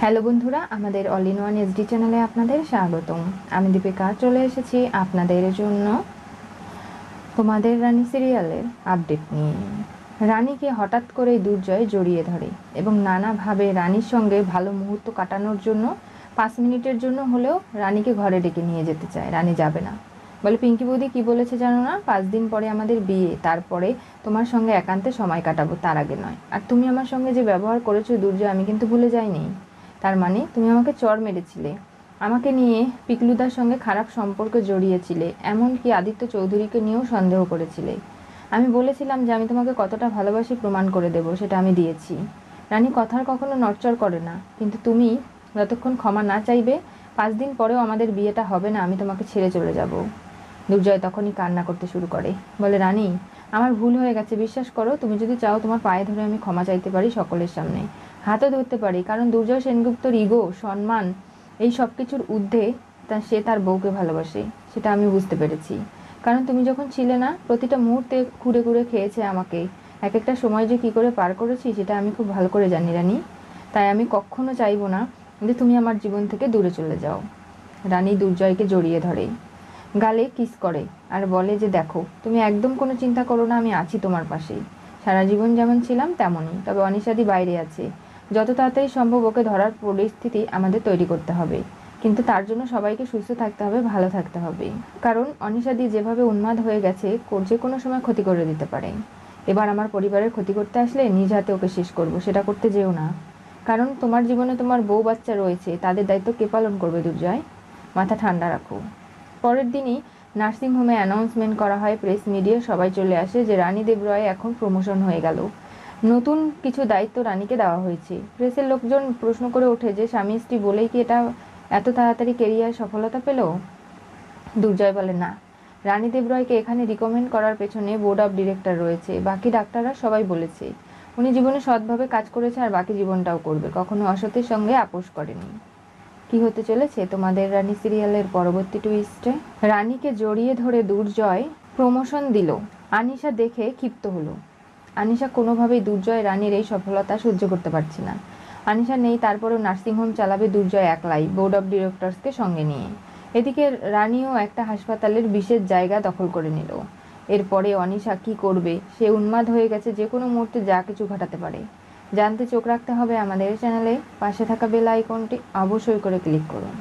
Hello বন্ধুরা, আমাদের all in one SD চ্যানেলে আপনাদের স্বাগতম। আমি দীপিকা, চলে এসেছি আপনাদের জন্য তোমাদের রানী সিরিয়ালের আপডেট নিয়ে। রানীকে হঠাৎ করে দুর্জয় জড়িয়ে ধরে এবং নানাভাবে রানীর সঙ্গে ভালো মুহূর্ত কাটানোর জন্য পাঁচ মিনিটের জন্য হলেও রানীকে ঘরে ডেকে নিয়ে যেতে চায়। রানী যাবে না। বলে, পিঙ্কি বৌদি, কী বলেছে জানো না? পাঁচ দিন পরে আমাদের বিয়ে। তারপরে তোমার সঙ্গে একান্তে সময় কাটাবো। তার আগে নয়। আর তুমি আমার সঙ্গে যে ব্যবহার করেছ দুর্জয়, আমি কিন্তু ভুলে যাইনি। তার মানে তুমি আমাকে চর মেরেছিলে। আমাকে নিয়ে পিকলুদার সঙ্গে খারাপ সম্পর্ক জড়িয়েছিলে, এমনকি আদিত্য চৌধুরীকে নিয়েও সন্দেহ করেছিলে। আমি বলেছিলাম যে আমি তোমাকে কতটা ভালোবাসি প্রমাণ করে দেব, সেটা আমি দিয়েছি। রানী কথার কখনো নড়চড় করে না, কিন্তু তুমি যতক্ষণ ক্ষমা না চাইবে, পাঁচ দিন পরেও আমাদের বিয়েটা হবে না, আমি তোমাকে ছেড়ে চলে যাব। দুর্জয় তখনই কান্না করতে শুরু করে। বলে, রানী, আমার ভুল হয়ে গেছে, বিশ্বাস করো, তুমি যদি চাও তোমার পায়ে ধরে আমি ক্ষমা চাইতে পারি সকলের সামনে। হাতও ধরতে পারি। কারণ দুর্জয় সেনগুপ্তর ইগো সম্মান, এই সব কিছুর ঊর্ধ্বে তা সে তার বউকে ভালোবাসে, সেটা আমি বুঝতে পেরেছি। কারণ তুমি যখন ছিলে না, প্রতিটা মুহূর্তে ঘুরে ঘুরে খেয়েছে আমাকে। এক একটা সময় যে কী করে পার করেছি, সেটা আমি খুব ভালো করে জানি, রানী। তাই আমি কখনো চাইব না যে তুমি আমার জীবন থেকে দূরে চলে যাও। রানী দুর্জয়কে জড়িয়ে ধরে, গালে কিস করে আর বলে যে, দেখো, তুমি একদম কোনো চিন্তা করো না, আমি আছি তোমার পাশেই সারা জীবন যেমন ছিলাম তেমনই, তবে অনিশাদি বাইরে আছে। যত তাড়াতাড়ি সম্ভব ওকে ধরার পরিস্থিতি আমাদের তৈরি করতে হবে। কিন্তু তার জন্য সবাইকে সুস্থ থাকতে হবে, ভালো থাকতে হবে। কারণ অনিশাদি যেভাবে উন্মাদ হয়ে গেছে যে কোনো সময় ক্ষতি করে দিতে পারে। এবার আমার পরিবারের ক্ষতি করতে আসলে নিজ হাতে ওকে শেষ করব, সেটা করতে যেও না। কারণ তোমার জীবনে তোমার বউ বাচ্চা রয়েছে, তাদের দায়িত্ব কে পালন করবে দুর্জয়? মাথা ঠান্ডা রাখো। পরের দিনই নার্সিংহোমে অ্যানাউন্সমেন্ট করা হয়, প্রেস মিডিয়া সবাই চলে আসে যে রানী দেব রয় এখন প্রমোশন হয়ে গেল। নতুন কিছু দায়িত্ব রানীকে দেওয়া হয়েছে। প্রেসের লোকজন প্রশ্ন করে ওঠে যে, স্বামী স্ত্রী বলেই কি এটা এত তাড়াতাড়ি কেরিয়ার সফলতা পেল? দুর্জয় বলে, না। রানী দেব রয়কে এখানে রিকমেন্ড করার পেছনে বোর্ড অফ ডিরেক্টর রয়েছে। বাকি ডাক্তাররা সবাই বলেছে। উনি জীবনে সৎভাবে কাজ করেছে আর বাকি জীবনটাও করবে। কখনো অসতের সঙ্গে আপোষ করেনি কি হতে চলেছে তোমাদের রানী সিরিয়ালের পরবর্তী টুইস্টে রানীকে জড়িয়ে ধরে দুর্জয় প্রমোশন দিল। আনিশা দেখে ক্ষিপ্ত হলো। আনিশা কোনোভাবেই দুর্জয় রানীর এই সফলতা সহ্য করতে পারছে না। আনিশা নেই, তারপরেও নার্সিংহোম চালাবে দুর্জয় একলাই, বোর্ড অফ ডিরেক্টরসকে সঙ্গে নিয়ে। এদিকে রানীও একটা হাসপাতালের বিশেষ জায়গা দখল করে নিল। এরপরে অনিশা কি করবে, সে উন্মাদ হয়ে গেছে, যে কোনো মুহূর্তে যা কিছু ঘটাতে পারে। জানতে চোখ রাখতে হবে আমাদের চ্যানেলে। পাশে থাকা বেল আইকনটি অবশ্যই করে ক্লিক করুন।